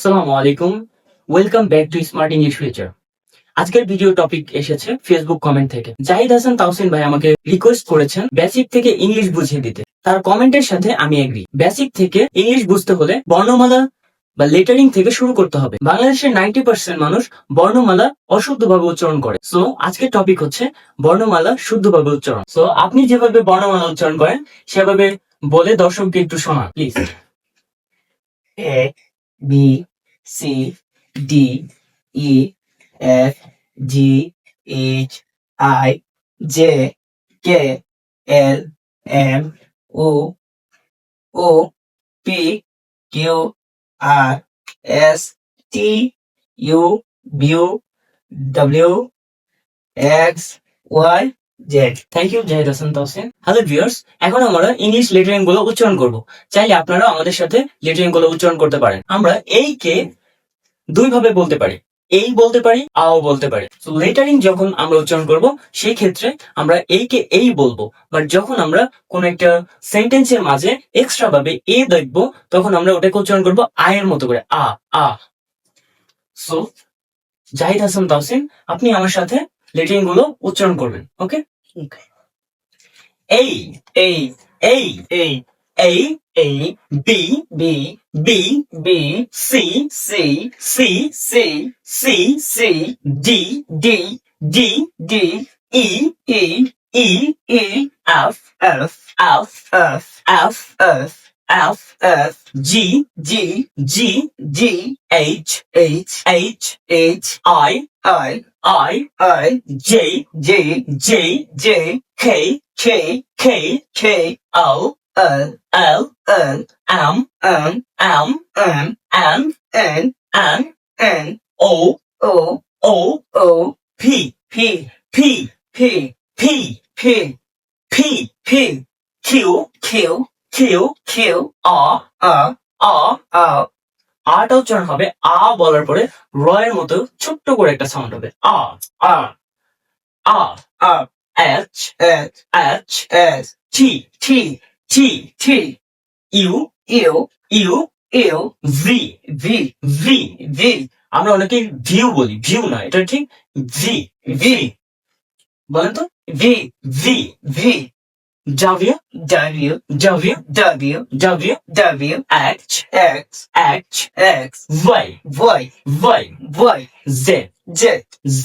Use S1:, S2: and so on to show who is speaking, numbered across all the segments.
S1: আসসালামু আলাইকুম। Welcome back to smart English future আজকের ভিডিও টপিক এসেছে ফেসবুক কমেন্ট থেকে। জাহিদ হাসান তাওসিন ভাই আমাকে রিকোয়েস্ট করেছেন বেসিক থেকে ইংলিশ বুঝিয়ে দিতে। তার কমেন্টের সাথে আমি এগ্রি বেসিক থেকে ইংলিশ বুঝতে হলে বর্ণমালা বা লেটারিং থেকে শুরু করতে হবে। বাংলাদেশের নাইনটি পার্সেন্ট মানুষ বর্ণমালা অশুদ্ধভাবে উচ্চারণ করে। সো আজকের টপিক হচ্ছে বর্ণমালা শুদ্ধভাবে উচ্চারণ। সো আপনি যেভাবে বর্ণমালা উচ্চারণ করেন, সেভাবে বলে দর্শককে একটু শোনা please
S2: A B C, D E F, G, H, I, J, K, L, M O O, P, Q, R, S, T, U U, W, X, Y, Z
S1: thank you Zahid Hasan Tahsin hello viewers এখন আমরা English লেটারিংগুলো উচ্চারণ করব। চাইলে আপনারা আমাদের সাথে লেটারিংগুলো উচ্চারণ করতে পারেন। আমরা এই কে দুই ভাবে বলতে পারি। এই বলতে পারি আও বলতে পারি। তো লেটারিং যখন আমরা উচ্চারণ করব সেই ক্ষেত্রে আমরা এই কে এই বলব। বাট যখন আমরা কোন একটা সেন্টেন্সের মাঝে এক্সট্রা ভাবে এ দেখব তখন আমরা ওটাকে উচ্চারণ করব আয়ের মতো করে। আ আ। সো জাহিদ হাসান তাহসিন আপনি আমার সাথে লেটারিংগুলো উচ্চারণ করবেন ওকে. এই
S2: A
S1: এই
S2: A
S1: এই
S2: A,
S1: B,
S2: B,
S1: B,
S2: B,
S1: C,
S2: C,
S1: C,
S2: C,
S1: C,
S2: C,
S1: D,
S2: D,
S1: D,
S2: D,
S1: E,
S2: E,
S1: E,
S2: E,
S1: F,
S2: F,
S1: F,
S2: F,
S1: F,
S2: F,
S1: F,
S2: F,
S1: G,
S2: G,
S1: G,
S2: G,
S1: H,
S2: H,
S1: H,
S2: H,
S1: I,
S2: I,
S1: I,
S2: I,
S1: J,
S2: J,
S1: J,
S2: J,
S1: K,
S2: K,
S1: K,
S2: K,
S1: O,
S2: L
S1: L
S2: N
S1: M
S2: M
S1: M
S2: M
S1: N
S2: N
S1: N
S2: N
S1: O
S2: O
S1: O
S2: O
S1: P
S2: P
S1: P
S2: P
S1: P
S2: P
S1: P
S2: P
S1: Q
S2: Q
S1: Q
S2: Q
S1: a
S2: R
S1: a
S2: R
S1: আটা উচ্চারণ হবে আ বলার পরে র এর মতো ছোট্ট করে একটা সাউন্ড হবে আ
S2: R
S1: a
S2: R
S1: H
S2: H
S1: H
S2: S
S1: T.
S2: T
S1: T
S2: T
S1: you
S2: U
S1: you
S2: U
S1: V
S2: V
S1: V
S2: V
S1: আমরা অনেকে ভিউ বলি ভিউ না, এটা ঠিক ভি
S2: V.
S1: বলেন তো?
S2: V
S1: V
S2: V.
S1: ডাভিউ
S2: W
S1: ডাভিউ
S2: W
S1: ডাভিউ
S2: W
S1: H
S2: X
S1: H
S2: X
S1: Y
S2: Y
S1: Y
S2: Y
S1: Z
S2: Z Z.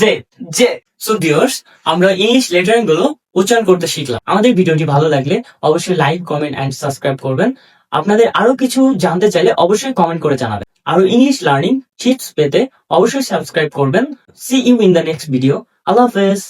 S1: আমরা ইংলিশ লেটারিংগুলো উচ্চারণ করতে শিখলাম। আমাদের ভিডিওটি ভালো লাগলে অবশ্যই লাইক কমেন্ট এন্ড সাবস্ক্রাইব করবেন। আপনাদের আরও কিছু জানতে চাইলে অবশ্যই কমেন্ট করে জানাবেন। আরও ইংলিশ লার্নিং টিপস পেতে অবশ্যই সাবস্ক্রাইব করবেন। See you in the next video আল্লাহ হাফেজ।